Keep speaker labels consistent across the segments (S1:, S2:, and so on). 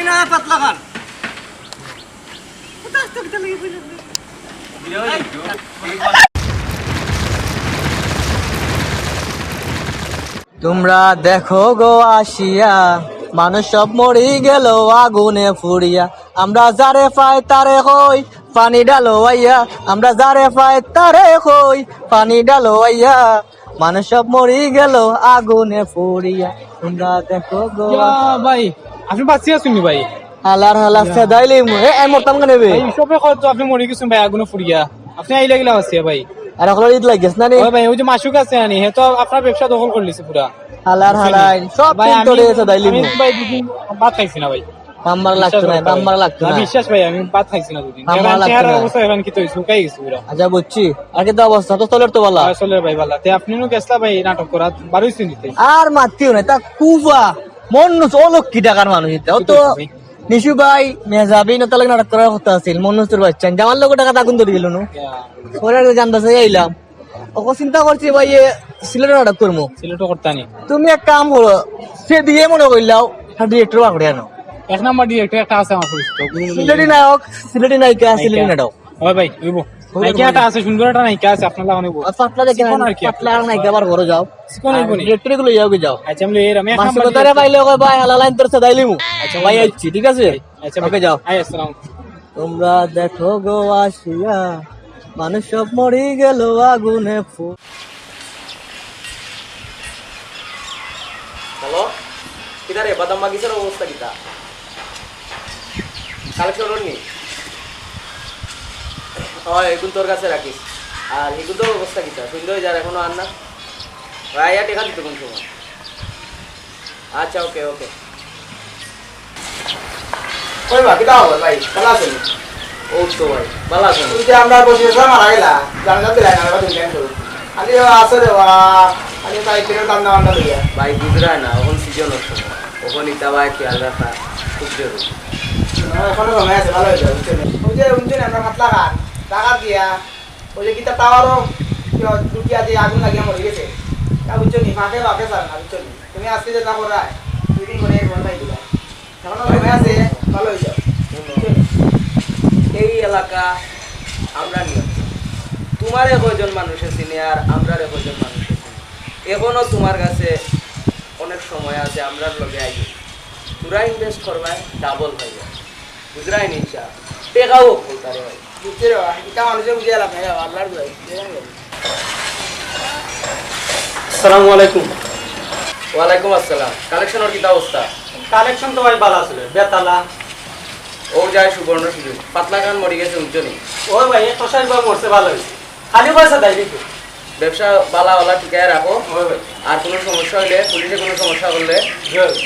S1: আমি না পাতলা খান তোমরা দেখো গো আসিয়া মানুষ সব মরি গেল আগুনে ফুরিয়া। আমরা যারে পাই তারে হই পানি ডালো আইয়া। আমরা যারে পাই তারে হই পানি ডালো আইয়া। মানুষ সব মরি গেল আগুনে ফুরিয়া। তোমরা দেখো গো
S2: ভাই আপনি বাঁচিয়ে আছেন নি ভাই?
S1: হালার হালার সেদাইলি এ এ মরতাম কেন বে?
S2: ভাই সবে কত আপনি মরে গেছেন ভাই আগুনে ফুরিয়া আপনি আইলে গেলা বাঁচিয়ে ভাই।
S1: আর এখন ঈদ লাগিস না
S2: ভাই ওই যে মাসুক আছে আনি হে তো আপনার ব্যবসা দখল করে লিছে পুরা।
S1: হালাই সব
S2: ভাই
S1: তোরে সেদাইলি
S2: ভাত খাইছি না ভাই।
S1: নাম্বার লাগতো না লাগতো না
S2: বিশ্বাস ভাই আমি ভাত খাইছি না দুদিন।
S1: আমার লাগতো।
S2: অবস্থা এখন কি তো শুকাই গেছে পুরা।
S1: আচ্ছা বুঝছি। আর কিন্তু অবস্থা তো তো বলা।
S2: আসলে ভাই ভালো তে আপনি নো গেছলা ভাই নাটক করা বারোইছি নিতে
S1: আর মাতিও না তা কুফা। মনুষ অলক্ষী টাকার মানুষ তো নিশু ভাই মেজাবি না তালে নাটক করার কথা আছিল। মনুষের বাচ্চা। জামার লোক টাকা তাকুন ধরে গেল নো? ওরা জানতেছে আইলাম ওকে চিন্তা করছি ভাই এ সিলেটে নাটক করব
S2: সিলেটো করতানি
S1: তুমি এক কাম করো সে দিয়ে মনে করলাও ডিরেক্টর বাকড়ে আনো।
S2: এক নাম্বার ডিরেক্টর একটা আছে আমার পরিচিত।
S1: সিলেটি নায়ক সিলেটি নায়িকা সিলেটি নাটক।
S2: ওই ভাই ওইব আছে সুন্দর একটা নাইকা আছে আপনার লাগানো
S1: আর পাতলা দেখে
S2: চিকন কি
S1: পাতলা আর নায়িকা আবার ঘরে যাও।
S2: চিকন হইব নি?
S1: ডিরেক্টরগুলো যাও যাও?
S2: আচ্ছা আমি এর আমি
S1: মাসে কথারে পাইলে ওকে ভাই হালা লাইন তোর সাদাই লিমু
S2: আচ্ছা,
S1: ভাই
S2: ভাই।
S1: আইছি ঠিক আছে?
S2: আচ্ছা
S1: ওকে যাও।
S2: আই আসসালাম
S1: তোমরা দেখো গো আসিয়া। মানুষ সব মরি গেল আগুনে ফু হ্যালো? বাদাম বাগিচার অবস্থা কিতা? কালেকশন নি? হয় এগুলো তোর কাছে রাখিস। আর এগুলো তোর অবস্থা কিতা সুন্দর যার এখনও আন না? ভাই আর টেকা দিত কোন সময়? আচ্ছা ওকে ওকে।
S3: কই বা কিতা হবে ভাই ভালো আছেন
S1: ও তো ভাই ভালো আছেন
S3: তুই যে আমরা বসে বসে মারা গেলা জানা তুমি কেন খালি আছে রে বা তাই কিলো দাম দাম
S1: ভাই বুঝরায় না ওখান সিজন হচ্ছে। ওখান ইতা ভাই খেয়াল রাখা খুব জরুরি।
S3: এখনও সময় আছে ভালো বুঝছেন? ওই যে বুঝছেন আমরা খান টাকা দিয়া, ওই যে কিতা টাওয়ারও দুটিয়া দিয়ে আগুন লাগিয়ে মরে গেছে। তা বুঝছ নি ফাঁকে ফাঁকে স্যার না, বুঝছ নি। তুমি আজকে যে তা করায় দুই দিন করে হয়ে দিলা এখনও সময় আছে, ভালো হয়েছে
S1: এই এলাকা আমরা নিয়ম। তোমারে কয়জন মানুষে চিনি আর আমরা একজন মানুষে চিনি এখনও তোমার কাছে অনেক সময় আছে, আমরার লগে আইনি তোরা ইনভেস্ট করবাই ডাবল হয়ে যায়। বুঝরাই নিশা টেকাও বলতারে ভাই।
S3: বুঝছি রে বা কিতা মানুষে বুঝে এলাম হ্যাঁ আল্লাহর
S2: আসসালামু আলাইকুম।
S1: ওয়ালাইকুম আসসালাম। কালেকশনের কিতা অবস্থা?
S2: কালেকশন তো ভাই ভালো আছে বেতালা।
S1: ও যায় সুবর্ণ সুযোগ। পাতলা গান মরি গেছে উজ্জ্বনী
S2: ওই ভাই এক প্রসাদ বার মরছে ভালো হয়েছে। খালি পয়সা দেয়
S1: ব্যবসা বালাওয়ালা ঠিকায় রাখো। আর কোনো সমস্যা হলে পুলিশে কোনো সমস্যা করলে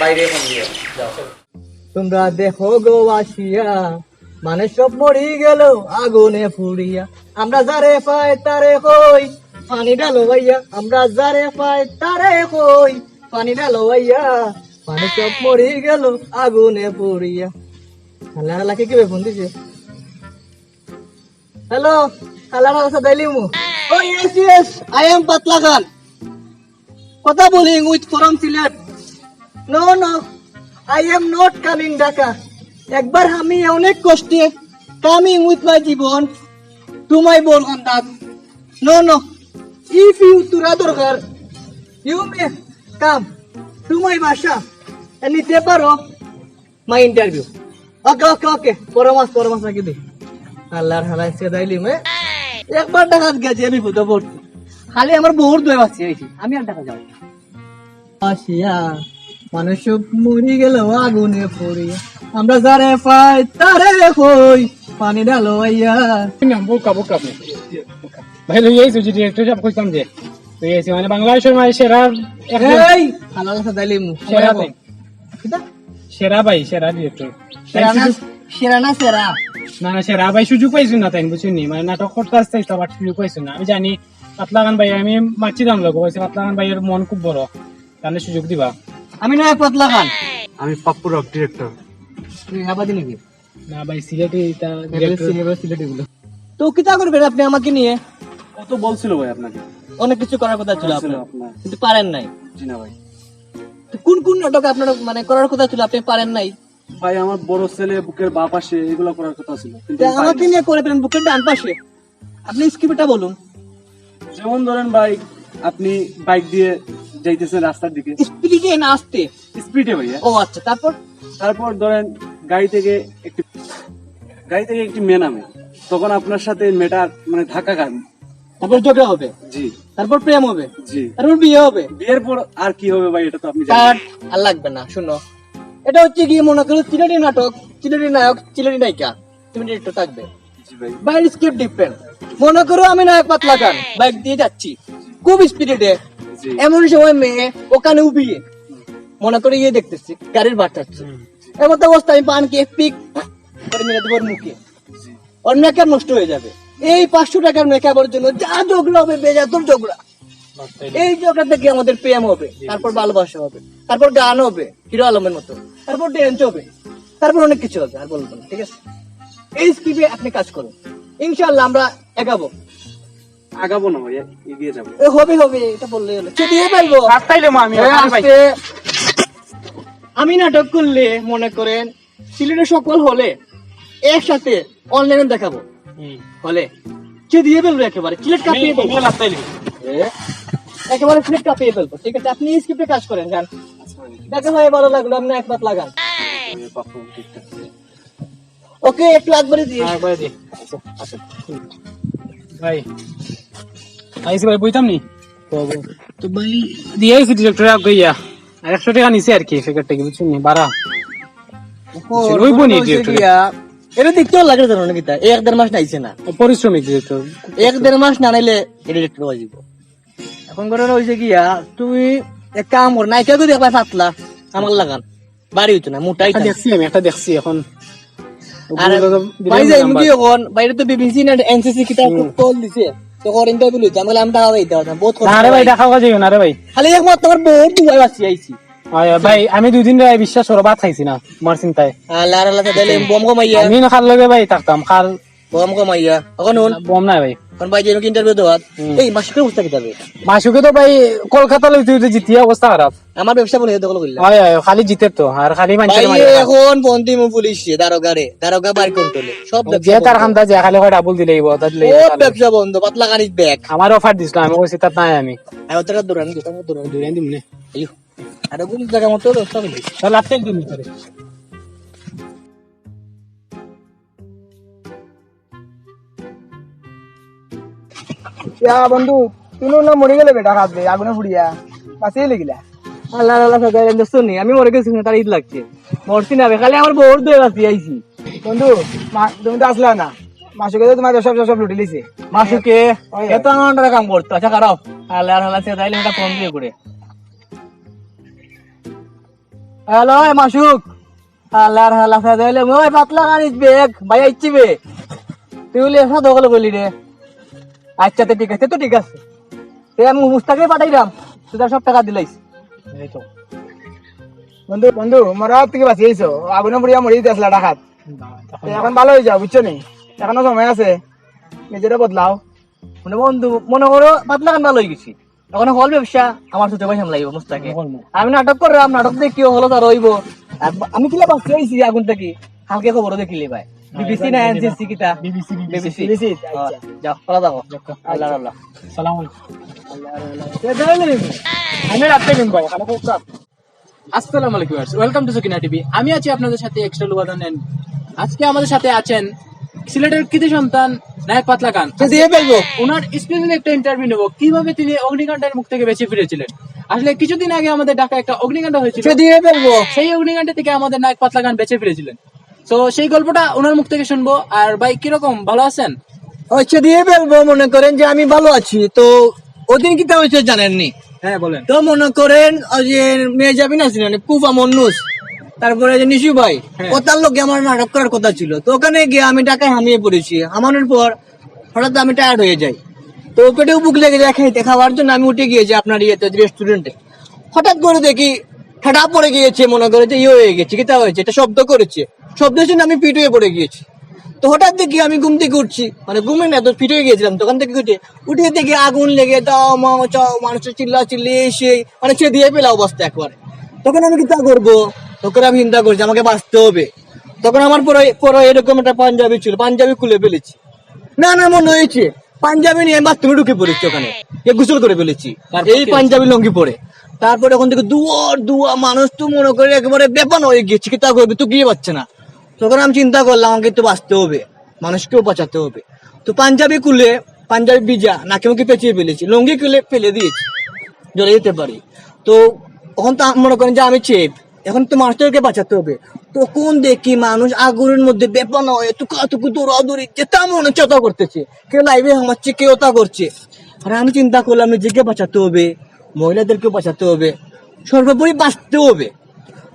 S1: বাইরে ফোন দিও। যাও তোমরা দেখো গো আসিয়া। মানে সব মরি গেল আগুনে ফুরিয়া আমরা যারে পাই তারে কই পানি ডালো ভাইয়া। আমরা যারে পাই তারে কই পানি ডালো ভাইয়া। মানে সব মরি গেল আগুনে পুরিয়া হালা হালা কে ফোন দিছে? হ্যালো হালা হালা দাইলি মু ও yes yes I am Patla Khan. কথা বলি with from Sylhet. No no I am not coming Dhaka একবার আমি অনেক কষ্টে coming with my Jibon to my contact no no if you তুরা দরকার you may come to my বাসা নিতে পারো মাই ইন্টারভিউ ওকে ওকে ওকে পরামর্শ পরামর্শ নাকি দি আল্লাহর হালাই সে দাইলি মে। একবার টাকা গেছি, আমি ভূত পড়ছি। খালি আমার বহুত বাঁচি হয়েছি আমি আর টাকা যাও আসিয়া মানুষ মরি গেল আগুনে পড়ি। আমরা যারে পাই তারে কই পানি ডালো আইয়া
S2: বোকা বোকা। ভাই লই আইছো যে ডিরেক্টর সাহেব কইতাম যে। লই আইছি মানে বাংলাদেশের মানে সেরা
S1: এই হালাল মু
S2: সেরা ভাই। সেরা ভাই সেরা ডিরেক্টর
S1: সেরা না সেরা না সেরা?
S2: না না সেরা ভাই সুযোগ পাইছো না তাই বুঝছেন নি? মানে নাটক করতে আসতে আবার সুযোগ পাইছো না। আমি জানি পাতলা গান ভাই আমি মাছি দাম বলছি পাতলা গান ভাইয়ের মন খুব বড়। তাহলে সুযোগ দিবা।
S1: আমি নয় পতলা খান
S2: আমি পাপ্পু রক ডিরেক্টর।
S1: তুই আবাদি নাকি?
S2: না ভাই সিলেটে এটা ডিরেক্টর।
S1: তো কিতা করবেন আপনি আমাকে নিয়ে?
S2: কত বলছিল ভাই আপনাকে।
S1: অনেক কিছু করার কথা ছিল আপনার।
S2: আপনার।
S1: কিন্তু পারেন নাই।
S2: জি না ভাই।
S1: কোন কোন নাটক আপনার মানে করার কথা ছিল? আপনি পারেন নাই?
S4: ভাই আমার বড় ছেলে বুকের বা পাশে এগুলো করার কথা ছিল।
S1: তা। আমাকে নিয়ে করে ফেলেন বুকের ডান পাশে। আপনি স্কিপটা বলুন।
S4: যেমন ধরেন ভাই আপনি বাইক দিয়ে যাইতেছেন রাস্তার দিকে।
S1: স্পিডে না আসতে?
S4: স্পিডে ভাইয়া।
S1: ও আচ্ছা তারপর?
S4: তারপর ধরেন গাড়ি থেকে একটি গাড়ি থেকে একটি মেয়ে নামে। তখন আপনার সাথে মেয়েটার মানে ধাক্কা খান
S1: তারপর ঝগড়া হবে?
S4: জি।
S1: তারপর প্রেম হবে?
S4: জি।
S1: তারপর বিয়ে হবে?
S4: বিয়ের পর আর কি হবে ভাই এটা তো আপনি জানেন।
S1: আর লাগবে না শুনো। এটা হচ্ছে কি মনে করো চিলেটি নাটক চিলেটি নায়ক চিলেটি নায়িকা। তুমি একটু থাকবে। বাইরের স্ক্রিপ্ট ডিফারেন্ট মনে করো আমি নায়ক পাতলা খান বাইক দিয়ে যাচ্ছি। খুব স্পিডে এমন সময় মেয়ে ওখানে উবিয়ে মনে করে ইয়ে দেখতেছি গাড়ির বাড়তাচ্ছে এমন তো অবস্থা আমি পান কে পিক করে মেরে দেবো মুখে। ওর মেকআপ নষ্ট হয়ে যাবে। এই পাঁচশো টাকার মেকআপের জন্য যা ঝগড়া হবে বেজাতর ঝগড়া। এই ঝগড়া থেকে আমাদের প্রেম হবে তারপর ভালোবাসা হবে তারপর গান হবে হিরো আলমের মতো তারপর ড্যান্স হবে তারপর অনেক কিছু হবে আর বলব ঠিক আছে? এই স্কিপে আপনি কাজ করুন। ইনশাল্লাহ আমরা এগাবো।
S4: আগাবো না এগিয়ে যাব।
S1: এ হবে হবে এটা বললে হলো। দিয়ে
S2: রাস্তাইলে মা আমি
S1: আস্তে। আমি নাটক করলে মনে করেন সিলেটের সকল হলে একসাথে অনলাইনে দেখাবো। হলে। সে দিয়ে ফেলব একেবারে সিলেট কাঁপিয়ে ফেলব। একেবারে সিলেট কাঁপিয়ে ফেলব। ঠিক আছে আপনি স্ক্রিপ্টে কাজ করেন যান। দেখা হয় ভালো লাগল আপনি একবার লাগান। ওকে একটু একবারে দিয়ে।
S2: হ্যাঁ করে দি ভাই আইসি ভাই বইতাম নি? তো ভাই দিয়ে আইসি ডিরেক্টর আগ গইয়া আর একশো টাকা নিছে আর কি ফিকার থেকে বুঝছেন নি? বাড়া। ওই বনি ডিরেক্টর
S1: এটা দেখতেও লাগে জানো নাকি তা এক দেড় মাস নাইছে না।
S2: পরিশ্রমিক ডিরেক্টর
S1: এক দেড় মাস না নাইলে ডিরেক্টর যাব এখন করে হয়েছে কি তুমি এক কাম কর নাইকা করে একবার পাতলা আমার লাগান। বাড়ি হইতো না মোটাই
S2: দেখছি আমি একটা দেখছি এখন।
S1: ভাই যাই মুখি এখন বাইরে তো বিবিসি না এনসিসি কল দিছে। আমরা বহুত
S2: ভাই দেখা কাজ না রে ভাই।
S1: খালি একমাত্র তোমার বহুত দুয়াই আইছি।
S2: ভাই আমি দুই দিন রায় বিশ্বাস করো ভাত খাইছি না আমার চিন্তায়
S1: আল্লাহ আল্লাহ তাহলে বম কমাইয়া।
S2: আমি না খাল লগে ভাই থাকতাম খাল
S1: বম কমাইয়া। এখন
S2: বম নাই ভাই।
S1: এখন ভাই যেন ইন্টারভিউ দেওয়াত এই মাসিকের অবস্থা কি যাবে
S2: মাসুকে তো ভাই কলকাতা হইতে জিতিয়া অবস্থা খারাপ।
S1: আমার ব্যবসা বলে দখল করলাম।
S2: হয় হয় খালি জিতের তো আর খালি
S1: ভাই এখন পন্থী মু পুলিশ দারোগারে দারোগা বাড়ি কন্ট্রোলে সব
S2: যে তার
S1: বন্ধ।
S2: যে খালি কয় ডাবল দিলে তার
S1: বহুত ব্যবসা বন্ধ পাতলা গাড়ির ব্যাগ
S2: আমার অফার দিছিল আমি কইছি তাত নাই আমি।
S1: আর ওটা দৌড়ান দুটা দৌড়ান
S2: দুই দিন নে।
S1: আইও আর কোন জায়গা মতো ব্যবসা বলি
S2: তাহলে আটকে দিন ভিতরে
S3: ইয়া বন্ধু তুই না মরে গেলে বেটা খাবে আগুনে ফুড়িয়া বাঁচিয়ে লেগিলা
S1: আল্লাহ আল্লাহ শুনি আমি মরে গেছি তার ঈদ লাগছে মরছি না খালি আমার আছি আইছি
S3: বন্ধু তুমি তো আসলা না মাসুকে তো তোমার সব সব লুটে লিছে
S1: মাসুকে এত আমার কাম করতো আচ্ছা খারাপ আল্লাহ আল্লাহ সাদা তাইলে একটা ফোন দিয়ে করে হ্যালো মাসুক আল্লাহ আল্লাহ তাইলে ওই পাতলা গাড়ির ব্যাগ ভাই আইছি বে তুই বলি এসা দখল করলি রে আচ্ছা তো ঠিক আছে তো ঠিক আছে। তে আমি মুস্তাকে পাঠাইলাম তুই সব টাকা দিলাইস
S2: এই তো।
S3: বন্ধু বন্ধু মরা থেকে বাঁচিয়েছো আগুনে ফুড়িয়া মরে যেতে আসলা ডাকাত। এখন ভালো হয়ে যাও বুঝছ নি? এখনও সময় আছে। নিজেরা বদলাও।
S1: মানে বন্ধু মনে করো পাতলা কান ভালো হয়ে গেছি। এখন হল ব্যবসা আমার সুতে পয়সা লাগবে মুস্তাকে। আমি নাটক করলাম নাটক দেখি হলো তার রইব আমি কিলা বাঁচতে হয়েছি আগুন থেকে? হালকে খবর দেখিলি ভাই বিবিসি না এনসিসি কিতা?
S2: BBC
S1: BBC
S3: BBC.
S1: যাও যাও। আল্লাহ আল্লাহ।
S2: সালাম
S5: আসসালামু আলাইকুম ওয়েলকাম টু সকিনা টিভি আমি আছি আপনাদের সাথে এক্সট্রা লুবাদন আজকে আমাদের সাথে আছেন সিলেটের কৃতি সন্তান নায়ক পাতলা খান।
S1: দিয়ে ফেলব?
S5: ওনার স্পেশাল একটা ইন্টারভিউ নেব। কীভাবে তিনি অগ্নিকাণ্ডের মুখ থেকে বেঁচে ফিরেছিলেন? আসলে কিছুদিন আগে আমাদের ঢাকা একটা অগ্নিকাণ্ড হয়েছিল।
S1: দিয়ে ফেলব?
S5: সেই অগ্নিকাণ্ড থেকে আমাদের নায়ক পাতলা খান বেঁচে ফিরেছিলেন। তো সেই গল্পটা ওনার মুখ থেকে শুনব। আর ভাই কীরকম? ভালো আছেন?
S1: হচ্ছে দিয়ে ফেলব মনে করেন যে আমি ভালো আছি। তো ওদিন কিতা হয়েছে জানেননি?
S5: হ্যাঁ বলেন।
S1: তো মনে করেন ওই যে মেয়ে যাবি না ছিলেন কুফা মন্নুস। তারপরে যে নিশু ভাই ও তার লোকে আমার নাটক করার কথা ছিল। তো ওখানে গিয়ে আমি টাকায় হামিয়ে পড়েছি। হামানোর পর হঠাৎ আমি টায়ার্ড হয়ে যাই। তো পেটেও বুক লেগে যায় খাইতে খাওয়ার জন্য আমি উঠে গিয়েছি আপনার ইয়েতে রেস্টুরেন্টে হঠাৎ করে দেখি ঠাডা পড়ে গিয়েছে মনে করে যে ইয়ে হয়ে গেছে কিতা হয়েছে? এটা শব্দ করেছে। শব্দের জন্য আমি পিট হয়ে পড়ে গিয়েছি। তো হঠাৎ দেখি আমি ঘুম থেকে উঠছি। মানে ঘুমে না তো ফিট হয়ে গিয়েছিলাম। দোকান থেকে উঠে উঠে দেখি আগুন লেগে দাও মা চাও মানুষের চিল্লা চিল্লি এসে মানে সে দিয়ে পেলা অবস্থা একবারে। তখন আমি কি তা করব? তখন আমি চিন্তা করছি আমাকে বাঁচতে হবে। তখন আমার পরে পরে এরকম একটা পাঞ্জাবি ছিল পাঞ্জাবি খুলে ফেলেছি। না না মনে হয়েছে পাঞ্জাবি নিয়ে বাথরুমে ঢুকে পড়েছি ওখানে। গোসল করে ফেলেছি। এই পাঞ্জাবি লঙ্গি পরে। তারপরে ওখান থেকে দুয়ার দুয়া মানুষ তো মনে করে একেবারে বেপান হয়ে গিয়েছে কি তা করবে? তো গিয়ে পাচ্ছে না। তখন আমি চিন্তা করলাম, আমাকে তো বাঁচতে হবে, মানুষকেও বাঁচাতে হবে। তো পাঞ্জাবি খুলে, পাঞ্জাবি ভিজা, নাকে মুখে পেঁচিয়ে ফেলেছি, লঙ্গি খুলে ফেলে দিয়েছি জলে যেতে পারি। তো তখন তো মনে করেন যে আমি চেপ, এখন তো মানুষদেরকে বাঁচাতে হবে। তখন দেখি মানুষ আগুনের মধ্যে বেপানো হয়ে তুকা তুকু দৌড়াদৌড়ি, যেটা মনে হচ্ছে ওটা করতেছে। কেউ লাইভে হামাচ্ছে, কেউ ওটা করছে। আর আমি চিন্তা করলাম নিজেকে বাঁচাতে হবে, মহিলাদেরকেও বাঁচাতে হবে, সর্বোপরি বাঁচতে হবে।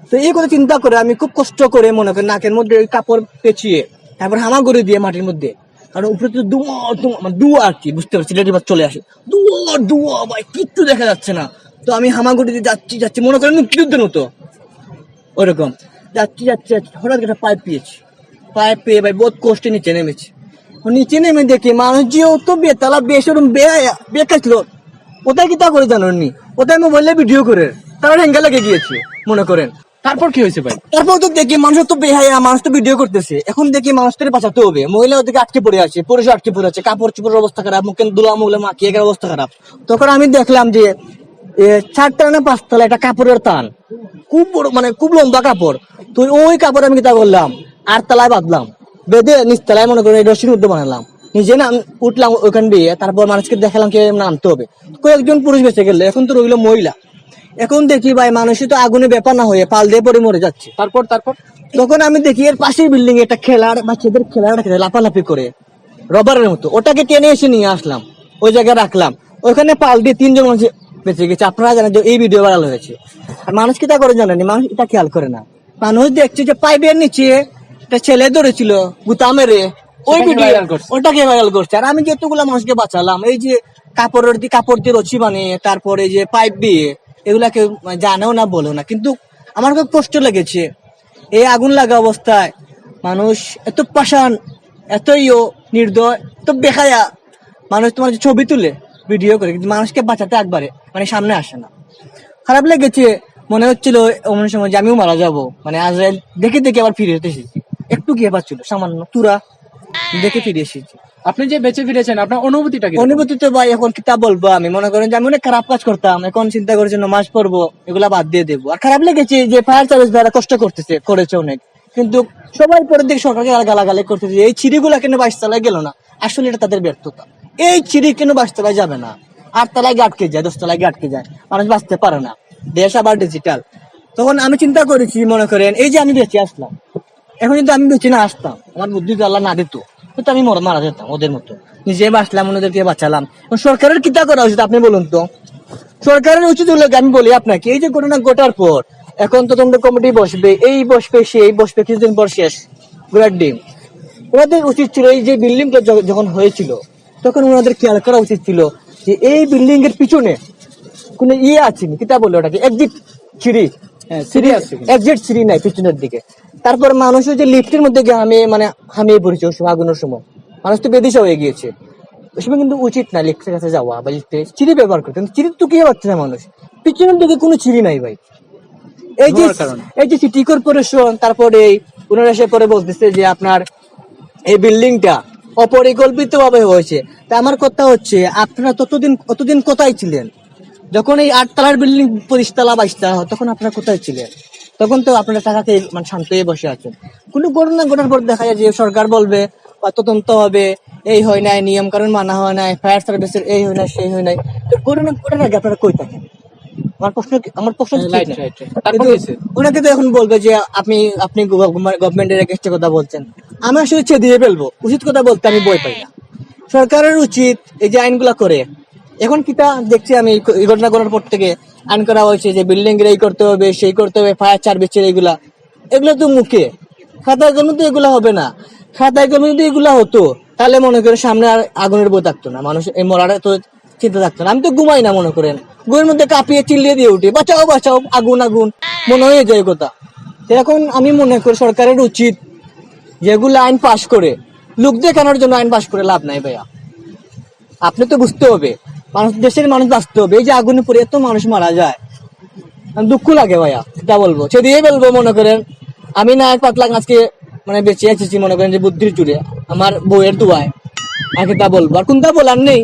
S1: তো এই কথা চিন্তা করে আমি খুব কষ্ট করে মনে করি নাকের মধ্যে ওই কাপড় পেঁচিয়ে, তারপর হামা হামাগুড়ি দিয়ে মাটির মধ্যে। কারণ উপরে তো দুয়া দুয়া মানে দুয়া আর কি, বুঝতে পারছি লেডিবার চলে আসে। দুয়া দুয়া, ভাই, কিচ্ছু দেখা যাচ্ছে না। তো আমি হামাগুড়ি দিয়ে যাচ্ছি যাচ্ছি, মনে করেন মুক্তিযুদ্ধের মতো। ওরকম যাচ্ছি যাচ্ছি যাচ্ছি, হঠাৎ একটা পাইপ পেয়েছি। পাইপ পেয়ে ভাই বহুত কষ্টে নিচে নেমেছি। নিচে নেমে দেখি মানুষ যে তো বেতালা, বেসরম বেয়া বেকাছিল ওটাই কি তা করে জানেননি? ওটাই মোবাইলে ভিডিও করে, তারা ঠেঙ্গা লেগে গিয়েছে, মনে করেন।
S5: তারপর কি হয়েছে ভাই?
S1: তারপর তো দেখি মানুষ তো বেহায়া, মানুষ তো ভিডিও করতেছে। এখন দেখি মানুষদের বাঁচাতে হবে। মহিলা ওদিকে আটকে পড়ে আছে, পুরুষ আটকে পড়ে আছে, কাপড় চোপড়ের অবস্থা খারাপ মুখে দুলা মুগলে মাখিয়ে গেলে অবস্থা খারাপ। তখন আমি দেখলাম যে চারতলা না পাঁচতলা একটা কাপড়ের টান খুব বড় মানে খুব লম্বা কাপড়। তো ওই কাপড় আমি কিতা করলাম আর তলায় বাঁধলাম। বেঁধে নিচতলায় মনে এই রশির মধ্যে বানালাম। নিজে নাম, উঠলাম ওখান দিয়ে, তারপর মানুষকে দেখালাম কি নামতে হবে। কয়েকজন পুরুষ বেঁচে গেলে, এখন তো রইল মহিলা। এখন দেখি ভাই মানুষই তো আগুনে ব্যাপার না হয়ে পাল দিয়ে পরে মরে যাচ্ছে।
S5: তারপর তারপর?
S1: তখন আমি দেখি এর পাশের বিল্ডিং একটা খেলার বাচ্চাদের খেলার লাফালাফি করে রবারের মতো। ওটাকে টেনে এসে নিয়ে আসলাম ওই জায়গায় রাখলাম। ওখানে পাল দিয়ে তিনজন মানুষ বেঁচে গেছে। আপনারা জানেন যে এই ভিডিও ভাইরাল হয়েছে। আর মানুষ কি তা করে জানেনি? মানুষ এটা খেয়াল করে না। মানুষ দেখছে যে পাইপের নিচে একটা ছেলে ধরেছিল গুতা মেরে। ওই ভিডিও
S5: করছে।
S1: ওটাকে ভাইরাল করছে। আর আমি যেতগুলো মানুষকে বাঁচালাম এই যে কাপড়ের দিয়ে কাপড় দিয়ে রচি বানিয়ে তারপরে যে পাইপ দিয়ে এগুলা কেউ জানেও না, বলেও না। কিন্তু আমার খুব কষ্ট লেগেছে। এই আগুন লাগা অবস্থায় মানুষ এত পাষাণ, এত ইয়ো, নির্দয়, এত বেখায়া মানুষ তোমার ছবি তুলে ভিডিও করে, কিন্তু মানুষকে বাঁচাতে একবারে মানে সামনে আসে না। খারাপ লেগেছে, মনে হচ্ছিল অমন সময় যে আমিও মারা যাব। মানে আজরাইল দেখে দেখে আবার ফিরে এসেছি। একটু গিয়ে পাচ্ছিল সামান্য, তুরা দেখে ফিরে এসেছি।
S5: আপনি যে বেঁচে ফিরেছেন, আপনার অনুভূতিটা কি
S1: অনুভূতি তো ভাই, এখন কিতাব বলব আমি? মনে করেন যে আমি অনেক খারাপ কাজ করতাম। এখন চিন্তা করছি নামাজ পড়ব, এগুলা বাদ দিয়ে দেবো। আর খারাপ লেগেছে যে ফায়ার সার্ভিস দ্বারা কষ্ট করতেছে, করেছে অনেক। কিন্তু সবাই পরের দিকে সরকারকে গালাগালি করতেছে এই ছিড়িগুলা কেন বাইশ তলায় গেল না? আসলে এটা তাদের ব্যর্থতা। এই চিড়ি কেন বাইশ তলায় যাবে না? আট তলায় গিয়ে আটকে যায় দশ তলায় গিয়ে আটকে যায়। মানুষ বাঁচতে পারে না। দেশ আবার ডিজিটাল তখন আমি চিন্তা করেছি, মনে করেন, এই যে আমি বেঁচে আসলাম এখন যদি আমি বেঁচে না আসতাম। আমার বুদ্ধি তো আল্লাহ না দিত। তো আমি মর- মারা যেতাম ওদের মতো। নিজে বাঁচলাম ওদেরকে বাঁচালাম। সরকারের কিতা করা উচিত আপনি বলুন তো? সরকারের উচিত হলো আমি বলি আপনাকে এই যে ঘটনা ঘটার পর এখন তো তদন্ত কমিটি বসবে এই বসবে সেই বসবে কিছুদিন পর শেষ। গুলার ডিম। ওনাদের উচিত ছিল এই যে বিল্ডিংটা যখন হয়েছিল তখন ওনাদের খেয়াল করা উচিত ছিল যে এই বিল্ডিং এর পিছনে কোনো ইয়ে আছে কিতা বলে ওটাকে এক্সিট সিঁড়ি।
S5: হ্যাঁ, সিঁড়ি আছে কিন্তু।
S1: এক্সিট সিঁড়ি নাই পিছনের দিকে। তারপর মানুষ ওই যে লিফটের মধ্যে গিয়ে আমি মানে হামিয়ে পড়েছে ওই সময় আগুনের সময়। মানুষ তো বেদিশা হয়ে গিয়েছে। ওই সময় কিন্তু উচিত না লিফটের কাছে যাওয়া বা লিফটে চিড়ি ব্যবহার করতে। কিন্তু চিড়ি তো কি পাচ্ছে না মানুষ? পিছনের দিকে কোনো চিড়ি নাই ভাই। এই যে এই যে সিটি কর্পোরেশন তারপরে ওনারা এসে পরে বলতেছে যে আপনার এই বিল্ডিংটা অপরিকল্পিত ভাবে হয়েছে। তা আমার কথা হচ্ছে আপনারা ততদিন কতদিন কোথায় ছিলেন? যখন এই আটতলার বিল্ডিং পঁচিশ তলা বাইশ তলা তখন আপনারা কোথায় ছিলেন? তখন তো আপনারা টাকাকে মানে শান্ত হয়ে বসে আছেন। কোনো ঘটনা ঘটার পর দেখা যায় যে সরকার বলবে বা তদন্ত হবে এই হয় নাই নিয়ম কানুন মানা হয় নাই ফায়ার সার্ভিসের এই হয় নাই সেই হয় নাই। তো ঘটনা ঘটার আগে আপনারা কই থাকেন? আমার প্রশ্ন আমার প্রশ্ন
S5: হয়েছে?
S1: ওনাকে তো এখন বলবে যে আপনি আপনি গভর্নমেন্টের এগেস্টে কথা বলছেন। আমি আসলে ছেড়ে দিয়ে ফেলব। উচিত কথা বলতে আমি বই পাই না। সরকারের উচিত এই যে আইনগুলা করে। এখন কিটা দেখছি আমি ঘটনা করার পর থেকে। আইন করা হয়েছে যে বিল্ডিং এই করতে হবে, সেই করতে হবে ফায়ার সার্ভিসের এইগুলা। এগুলো তো মুখে। খাতায় কলমে তো এগুলা হবে না। খাতায় কলমে যদি এগুলা হতো, তাহলে মনে করেন সামনে আর আগুনের বই থাকতো না। মানুষ এই মরার তো চিন্তা থাকতো না। আমি তো ঘুমাই না, মনে করেন। ঘুমের মধ্যে কাঁপিয়ে চিল্লিয়ে দিয়ে উঠি, বাঁচাও বাঁচাও, আগুন আগুন। মনে হয়ে যায় কথা। এখন আমি মনে করি সরকারের উচিত যেগুলো আইন পাশ করে, লোক দেখানোর জন্য আইন পাশ করে লাভ নাই ভাইয়া। আপনি তো বুঝতে হবে। মানুষ দেশের মানুষ বাঁচতে হবে। এই যে আগুনে পড়ে এত মানুষ মারা যায়। দুঃখ লাগে ভাইয়া তা বলব? সে দিয়ে বলব মনে করেন আমি না এক পাতলা আজকে মানে বেঁচে আছি মনে করেন যে বুদ্ধির জুড়ে আমার বউয়ের দুয়ায়। আগে তা বলব আর কোনটা বলার নেই।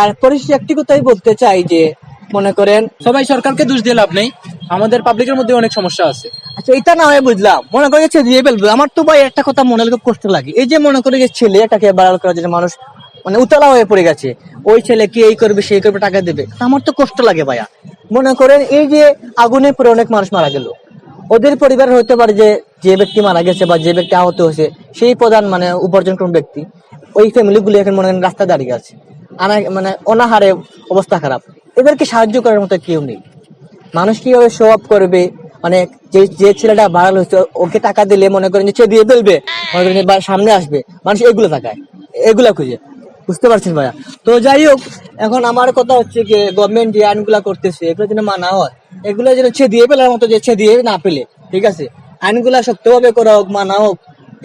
S1: আর পরিশেষে একটি কথাই বলতে চাই যে মনে করেন
S5: সবাই সরকারকে দোষ দিয়ে লাভ নেই। আমাদের পাবলিকের মধ্যে অনেক সমস্যা আছে।
S1: আচ্ছা এটা না হয় বুঝলাম। মনে করে যে দিয়ে ফেলব আমার তো ভাই একটা কথা মনে খুব কষ্ট লাগে। এই যে মনে করে যে ছেলে এটাকে বাড়াল করা জন্য মানুষ মানে উতলা হয়ে পড়ে গেছে। ওই ছেলে কি এই করবে, সেই করবে, টাকা দেবে? আমার তো কষ্ট লাগে ভাইয়া। মনে করেন, এই যে আগুনে পরে অনেক মানুষ মারা গেল। ওদের পরিবার হতে পারে যে যে ব্যক্তি মারা গেছে বা যে ব্যক্তি আহত হয়েছে, সেই প্রধান মানে উপার্জন কোন ব্যক্তি। ওই ফ্যামিলি গুলি এখন মনে করেন রাস্তা দাঁড়িয়ে আছে। আনা মানে অনাহারে অবস্থা খারাপ। এদেরকে সাহায্য করার মতো কেউ নেই। মানুষ কীভাবে শো আপ করবে? মানে যে যে ছেলেটা ভাইরাল হচ্ছে ওকে টাকা দিলে মনে করেন যে দিয়ে ফেলবে। মনে করেন সামনে আসবে। মানুষ এগুলো তাকায়। এগুলা খুঁজে। বুঝতে পারছেন ভাইয়া? তো যাই হোক, এখন আমার কথা হচ্ছে যে গভর্নমেন্ট যে আইনগুলা করতেছে, এগুলো যেন মানা হয়, এগুলো যেন ছে দিয়ে ফেলার মতো যে ছে দিয়ে না পেলে ঠিক আছে? আইনগুলা শক্তভাবে করা হোক, মানা হোক,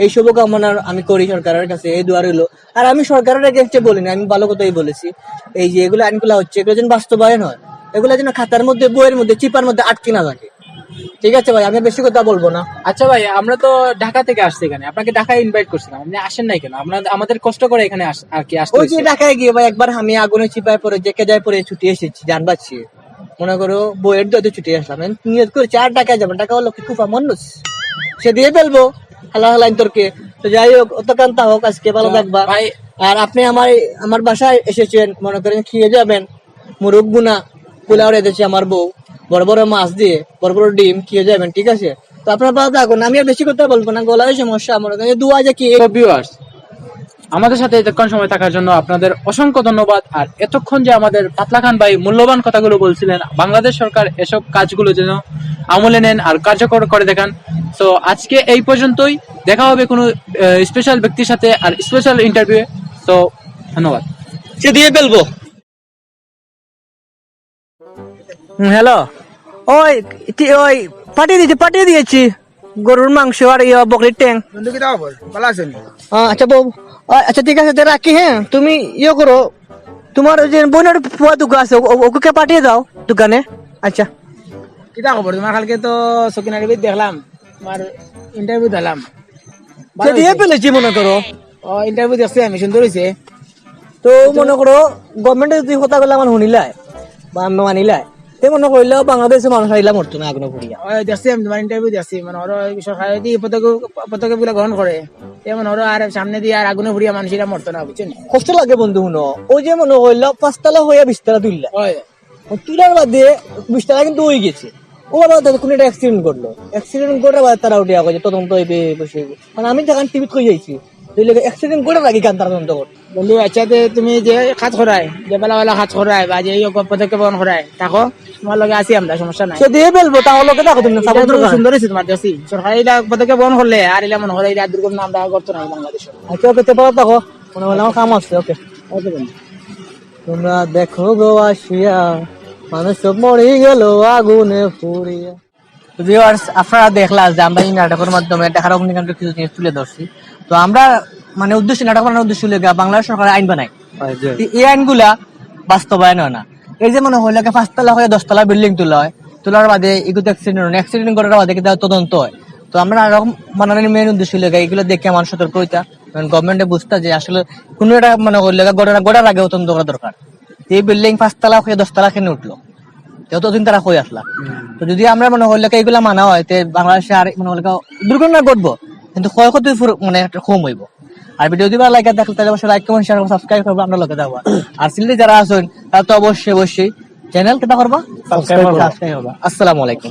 S1: এই শুভকামনা আমি করি সরকারের কাছে, এই দুয়ার হইল আর আমি সরকারের এগেনস্টে বলিনি, আমি ভালো কথাই বলেছি। এই যে এগুলো আইনগুলা হচ্ছে, এগুলো যেন বাস্তবায়ন হয়, এগুলো যেন খাতার মধ্যে, বইয়ের মধ্যে, চিপার মধ্যে আটকে না থাকে। ঠিক আছে ভাই আমি বেশি কথা বলব না।
S5: আচ্ছা ভাই আমরা তো ঢাকা থেকে আসছি এখানে। আপনাকে ঢাকায় ইনভাইট করছিলাম। আপনি আসেন নাই কেন? আমরা আমাদের কষ্ট করে এখানে আর কি আসতে
S1: ওই যে ঢাকায় গিয়ে ভাই একবার আমি আগুনে চিপায় পরে জেকে যায় পরে ছুটি এসেছি জান বাচ্ছি মনে করো বইয়ের দতে ছুটি আসলাম। নিয়ত করেছি আর ঢাকায় যাব ঢাকা হলো কি কুফা মানুষ সে দিয়ে ফেলব হালা হালাইন তোরকে। তো যাই হোক অতকান্তা হোক আজকে ভালো থাকবা।
S5: ভাই।
S1: আর আপনি আমার আমার বাসায় এসেছেন মনে করেন খেয়ে যাবেন। মুরগ বুনা পোলাও রেঁধেছে আমার বউ। বড় বড় মাছ দিয়ে বড় বড় ডিম খেয়ে যাবেন ঠিক আছে? তো আপনার থাকুন আমি আর বেশি কথা বলব না গলায় সমস্যা মনে করেন দুয়া যে কি
S5: viewers, আমাদের সাথে এতক্ষণ সময় থাকার জন্য আপনাদের অসংখ্য ধন্যবাদ। আর এতক্ষণ যে আমাদের পাতলা খান ভাই মূল্যবান কথাগুলো বলছিলেন বাংলাদেশ সরকার এসব কাজগুলো যেন আমলে নেন আর কার্যকর করে দেখান। তো আজকে এই পর্যন্তই। দেখা হবে কোনো স্পেশাল ব্যক্তির সাথে আর স্পেশাল ইন্টারভিউ তো ধন্যবাদ।
S1: সে দিয়ে ফেলব। হ্যালো। ওই ওই পাঠিয়ে দিয়েছি পাঠিয়ে দিয়েছি। গরুর মাংস আর ইয়ে বকরির ট্যাং। আচ্ছা বউ আচ্ছা ঠিক আছে তো রাখি হ্যাঁ? তুমি ইয়ে করো তোমার যে বোনের পুয়া দোকান আছে ওকে পাঠিয়ে দাও দোকানে আচ্ছা।
S3: কিতা খবর? তোমার কালকে তো সকিনা টিভিত দেখলাম তোমার ইন্টারভিউ দিলাম।
S1: দিয়ে ফেলেছি মনে করো।
S3: ইন্টারভিউ দেখছি আমি সুন্দর হয়েছে
S1: তো মনে করো গভর্নমেন্টের যদি কথা বলে আমার শুনিলাই বা আমি মানিলাই তে মনে করলেও বাংলাদেশে মানুষ আইলা মরতো না আগুনে পুড়িয়া।
S3: দেখছি আমি তোমার ইন্টারভিউ দেখছি মানে ওরা সরকার যদি পদক্ষেপগুলো গ্রহণ করে। তেমন ওরা আর সামনে দিয়ে আর আগুনে মানুষেরা মরতো না বুঝছেন
S1: কষ্ট লাগে বন্ধু শুনো। ওই যে মনে করল পাঁচতলা হইয়া বিশতলা তুললা তুলার বাদে বিশতলা কিন্তু হয়ে গেছে। ও আবার তাদের কোনো একটা অ্যাক্সিডেন্ট করল। অ্যাক্সিডেন্ট করে তারা উঠে আগে তদন্ত হইবে বসে মানে আমি যখন টিভিত কই যাইছি অ্যাক্সিডেন্ট করে রাখি কান তারা তদন্ত করতে
S3: বন্ধু আচ্ছা তে তুমি যে কাজ করায় যে বেলা বেলা কাজ করায় বা যে পদক্ষেপ গ্রহণ করায় থাকো তোমার লগে আছি আমরা সমস্যা নাই।
S1: দিয়ে ফেলব তাহলে কে দেখো তুমি
S3: সুন্দর হয়েছে তোমার সরকারি এটা পদক্ষেপ গ্রহণ করলে আর এলা মনে হয় এটা দুর্ঘটনা আমরা করতো না বাংলাদেশে
S1: আচ্ছা ওকে পারো দেখো। মনে হলো আমার কাম আসছে ওকে
S3: ওকে বন্ধু।
S1: তোমরা দেখো গো আসিয়া মানুষ সব মরে গেল আগুনে পুড়িয়া ভিউয়ার্স আপনারা দেখলাম যে আমরা এই নাটকের মাধ্যমে দেখার অগ্নিকাণ্ড কিছু জিনিস তুলে ধরছি তো আমরা মানে উদ্দেশ্য নাটক বানানোর উদ্দেশ্য হলে বাংলাদেশ সরকার আইন বানায়। এই আইনগুলা বাস্তবায়ন হয় না। এই যে মনে হইলে পাঁচতলা হয়ে দশতলা বিল্ডিং তোলা হয় তোলার বাদে এগুলো অ্যাক্সিডেন্ট অ্যাক্সিডেন্ট করার বাদে কিন্তু তদন্ত হয়। তো আমরা নাটক বানানোর মেন উদ্দেশ্য গিয়া এগুলো দেখে আমার সতর্ক হইতা। কারণ গভর্নমেন্টে বুঝতা যে আসলে কোনো একটা মনে করলে ঘটনা ঘটার আগে তদন্ত করা দরকার। এই বিল্ডিং পাঁচতলা হয়ে দশতলা কেন উঠল? যতদিন তারা হয়ে আসলা। তো যদি আমরা মনে হলে এইগুলা মানা হয় তে বাংলাদেশে আর মনে হলে দুর্ঘটনা ঘটবো। কিন্তু ক্ষয়ক্ষতি মানে একটা কম হইব। আর ভিডিও দিবার লাইক দেখলে তাহলে অবশ্যই লাইক কমেন্ট শেয়ার সাবস্ক্রাইব করব আমরা লোকে দেওয়া আর সিলেটে যারা আছেন তারা তো অবশ্যই অবশ্যই চ্যানেল কেটা করবা সাবস্ক্রাইব করবা আসসালামু আলাইকুম।